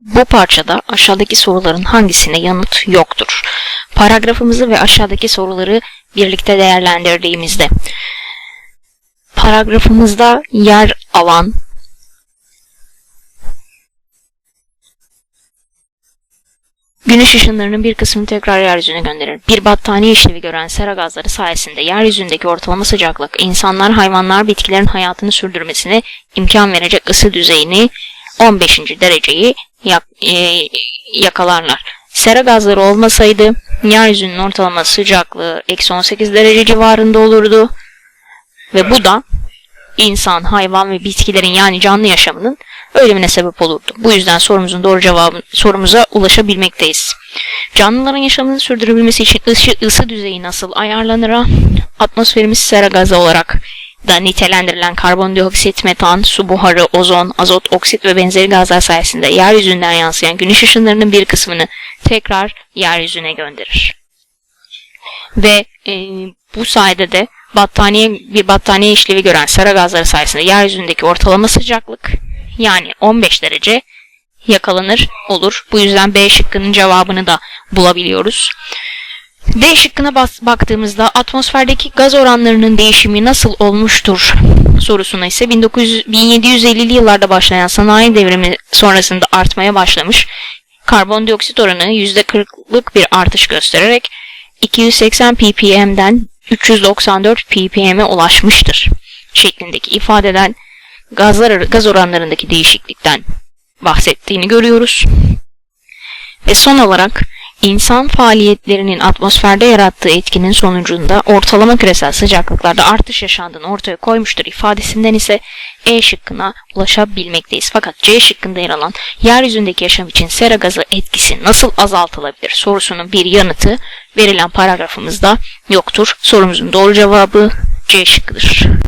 Bu parçada aşağıdaki soruların hangisine yanıt yoktur? Paragrafımızı ve aşağıdaki soruları birlikte değerlendirdiğimizde paragrafımızda yer alan Güneş ışınlarının bir kısmını tekrar yeryüzüne gönderir. Bir battaniye işlevi gören sera gazları sayesinde yeryüzündeki ortalama sıcaklık insanlar, hayvanlar, bitkilerin hayatını sürdürmesine imkan verecek ısı düzeyini 15. dereceyi yak- e, yakalarlar. Sera gazları olmasaydı yeryüzünün ortalama sıcaklığı eksi 18 derece civarında olurdu. Ve bu da insan, hayvan ve bitkilerin yani canlı yaşamının ölümüne sebep olurdu. Bu yüzden sorumuzun doğru cevabı sorumuza ulaşabilmekteyiz. Canlıların yaşamını sürdürebilmesi için ısı, ısı düzeyi nasıl ayarlanır? Atmosferimiz sera gazı olarak da nitelendirilen karbondioksit, metan, su buharı, ozon, azot, oksit ve benzeri gazlar sayesinde yeryüzünden yansıyan güneş ışınlarının bir kısmını tekrar yeryüzüne gönderir. Ve e, bu sayede de battaniye bir battaniye işlevi gören sera gazları sayesinde yeryüzündeki ortalama sıcaklık yani 15 derece yakalanır olur. Bu yüzden B şıkkının cevabını da bulabiliyoruz. D şıkkına bas- baktığımızda atmosferdeki gaz oranlarının değişimi nasıl olmuştur sorusuna ise 1900, 1750'li yıllarda başlayan sanayi devrimi sonrasında artmaya başlamış. Karbondioksit oranı %40'lık bir artış göstererek 280 ppm'den 394 ppm'e ulaşmıştır şeklindeki ifadeden gazlar gaz oranlarındaki değişiklikten bahsettiğini görüyoruz. Ve son olarak insan faaliyetlerinin atmosferde yarattığı etkinin sonucunda ortalama küresel sıcaklıklarda artış yaşandığını ortaya koymuştur ifadesinden ise E şıkkına ulaşabilmekteyiz. Fakat C şıkkında yer alan yeryüzündeki yaşam için sera gazı etkisi nasıl azaltılabilir sorusunun bir yanıtı verilen paragrafımızda yoktur. Sorumuzun doğru cevabı C şıkkıdır.